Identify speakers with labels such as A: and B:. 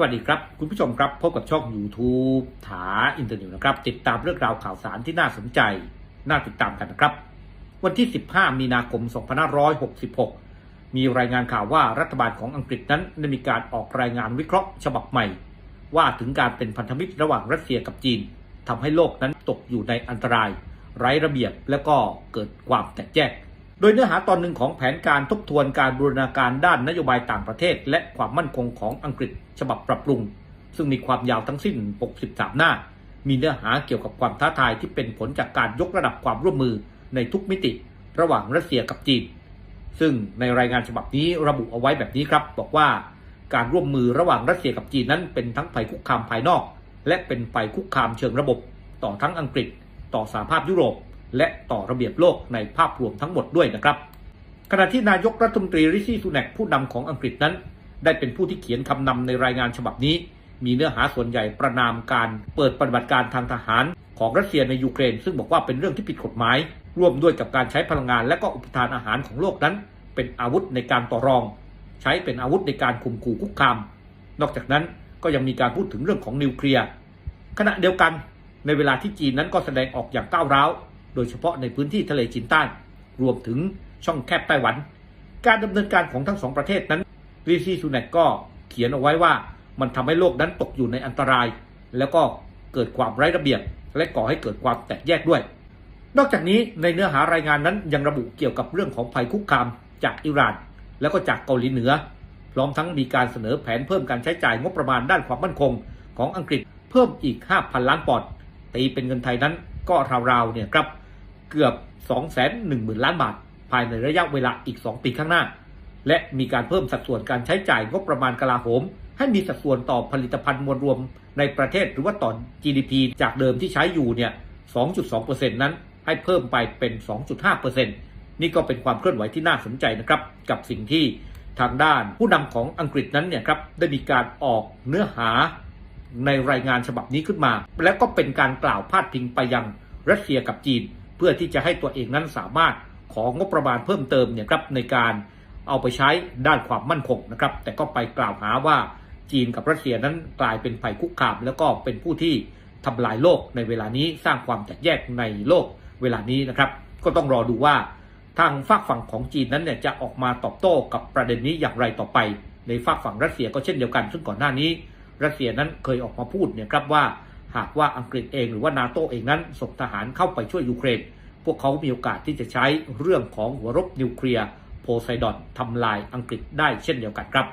A: วัสดีครับ คุณผู้ชมครับพบกับช่อง YouTube ถาอินเตอร์เน็ตนะครับ ติดตามเรื่องราวข่าวสารที่น่าสนใจ น่าติดตามกันนะครับ วันที่ 15 มีนาคม 2566 มีรายงานข่าวว่ารัฐบาลของอังกฤษนั้นได้มีการออกรายงานวิเคราะห์ฉบับใหม่ ว่าถึงการเป็นพันธมิตรระหว่างรัสเซียกับจีนทำให้โลกนั้นตกอยู่ในอันตราย ไร้ระเบียบและก็เกิดความแตกแยก โดยเนื้อหาตอนหนึ่งของแผนการทบทวนการบูรณาการด้านนโยบายต่างประเทศ และความมั่นคงของอังกฤษฉบับปรับปรุง ซึ่งมีความยาวทั้งสิ้น 63 หน้า มีเนื้อหาเกี่ยวกับความท้าทายที่เป็นผลจากการยกระดับความร่วมมือในทุกมิติ ระหว่างรัสเซียกับจีน ซึ่งในรายงานฉบับนี้ระบุเอาไว้แบบนี้ครับ บอกว่าการร่วมมือระหว่างรัสเซียกับจีนนั้นเป็นทั้งภัยคุกคามภายนอก และเป็นภัยคุกคามเชิงระบบ ต่อทั้งอังกฤษ ต่อสหภาพยุโรป และต่อระเบียบโลกในภาพรวมทั้งหมดด้วยนะครับ ขณะที่นายกรัฐมนตรีริชี่สุแนกผู้นำของอังกฤษนั้น ได้เป็นผู้ที่เขียนคำนำในรายงานฉบับนี้ มีเนื้อหาส่วนใหญ่ประนามการเปิดปฏิบัติการทางทหารของรัสเซียในยูเครน ซึ่งบอกว่าเป็นเรื่องที่ผิดกฎหมาย ร่วมด้วยกับการใช้พลังงานและก็อุปทานอาหารของโลกนั้น เป็นอาวุธในการต่อรอง ใช้เป็นอาวุธในการข่มขู่คุกคาม นอกจากนั้นก็ยังมีการพูดถึงเรื่องของนิวเคลียร์ขณะเดียวกันในเวลาที่จีนนั้นก็แสดงออกอย่างก้าวร้าว โดยเฉพาะในพื้นที่ทะเลจีนใต้ รวมถึงช่องแคบไต้หวัน การดำเนินการของทั้งสองประเทศนั้นรีซีซูเนกก็เขียนเอาไว้ว่ามันทำให้โลกนั้นตกอยู่ในอันตราย แล้วก็เกิดความไร้ระเบียบ และก่อให้เกิดความแตกแยกด้วย นอกจากนี้ในเนื้อหารายงานนั้นยังระบุเกี่ยวกับเรื่องของภัยคุกคามจากอิหร่าน แล้วก็จากเกาหลีเหนือ พร้อมทั้งมีการเสนอแผนเพิ่มการใช้จ่ายงบประมาณด้านความมั่นคง ของอังกฤษเพิ่มอีก 5,000 ล้านปอนด์ตีเป็นเงินไทยนั้นก็ราวๆเนี่ยครับ เกือบ 210,000 ล้านบาท ภายในระยะเวลาอีก 2 ปีข้างหน้า และมีการเพิ่มสัดส่วนการใช้จ่ายงบประมาณกลาโหม ให้มีสัดส่วนต่อผลิตภัณฑ์มวลรวมในประเทศหรือว่าต่อ GDP จากเดิมที่ใช้อยู่เนี่ย 2.2%นั้นให้เพิ่มไปเป็น 2.5%นี่ก็เป็นความเคลื่อนไหวที่น่าสนใจนะครับกับสิ่งที่ทางด้านผู้นำของอังกฤษนั้นเนี่ยครับได้มีการออกเนื้อหาในรายงานฉบับนี้ขึ้นมา แล้วก็เป็นการกล่าวพาดพิงไปยังรัสเซียกับจีน พื่อที่จะให้ตัวเองนั้นสามารถของงบประมาณเพิ่มเติมเนี่ยครับในการเอาไปใช้ด้านความมั่นคงนะครับแต่ก็ไปกล่าวหาว่าจีนกับรัสเซียนั้นกลายเป็นภัยคุกคาม แล้วก็เป็นผู้ที่ทำลายโลกในเวลานี้สร้างความแตกแยกในโลกเวลานี้นะครับก็ต้องรอดูว่าทางฝากฝั่งของจีนนั้นเนี่ยจะออกมาตอบโต้กับประเด็นนี้อย่างไรต่อไป ในฝากฝั่งรัสเซียก็เช่นเดียวกัน ซึ่งก่อนหน้านี้ รัสเซียนั้นเคยออกมาพูดเนี่ยครับว่า หากว่าอังกฤษเองหรือว่านาโตเองนั้นส่งทหารเข้าไปช่วยยูเครน พวกเขามีโอกาสที่จะใช้เรื่องของหัวรบนิวเคลียร์โพไซดอนทำลายอังกฤษได้เช่นเดียวกันครับ